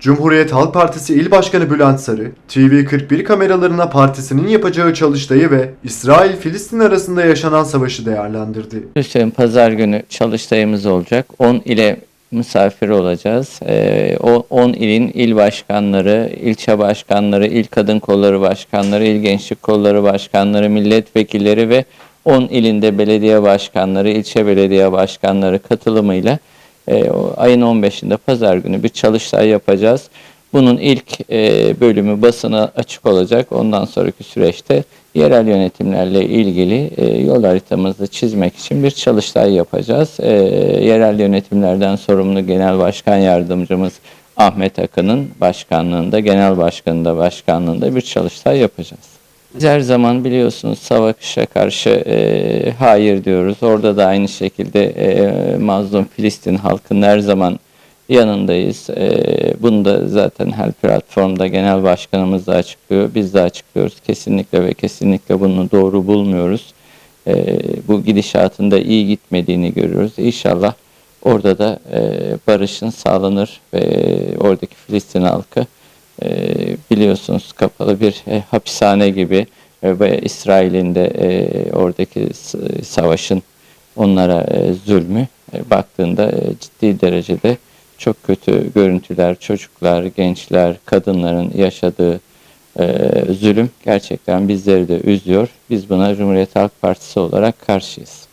Cumhuriyet Halk Partisi İl Başkanı Bülent Sarı, TV41 kameralarına partisinin yapacağı çalıştayı ve İsrail-Filistin arasında yaşanan savaşı değerlendirdi. Hüseyin pazar günü çalıştayımız olacak. 10 ile misafir olacağız. Ee, o 10 ilin il başkanları, ilçe başkanları, il kadın kolları başkanları, il gençlik kolları başkanları, milletvekilleri ve 10 ilinde belediye başkanları, ilçe belediye başkanları katılımıyla e, ayın 15'inde pazar günü bir çalıştay yapacağız. Bunun ilk e, bölümü basına açık olacak. Ondan sonraki süreçte yerel yönetimlerle ilgili e, yol haritamızı çizmek için bir çalıştay yapacağız. E, yerel yönetimlerden sorumlu Genel Başkan Yardımcımız Ahmet Akın'ın başkanlığında, Genel Başkanı'nda başkanlığında bir çalıştay yapacağız. Biz her zaman biliyorsunuz savaşa karşı e, hayır diyoruz. Orada da aynı şekilde e, mazlum Filistin halkının her zaman yanındayız. E, bunu da zaten her platformda genel başkanımız da açıklıyor. Biz de açıklıyoruz. Kesinlikle ve kesinlikle bunu doğru bulmuyoruz. E, bu gidişatın da iyi gitmediğini görüyoruz. İnşallah orada da e, barışın sağlanır ve oradaki Filistin halkı e, biliyorsunuz kapalı bir e, hapishane gibi e, ve İsrail'in de e, oradaki savaşın onlara e, zulmü e, baktığında e, ciddi derecede çok kötü görüntüler, çocuklar, gençler, kadınların yaşadığı e, zulüm gerçekten bizleri de üzüyor. Biz buna Cumhuriyet Halk Partisi olarak karşıyız.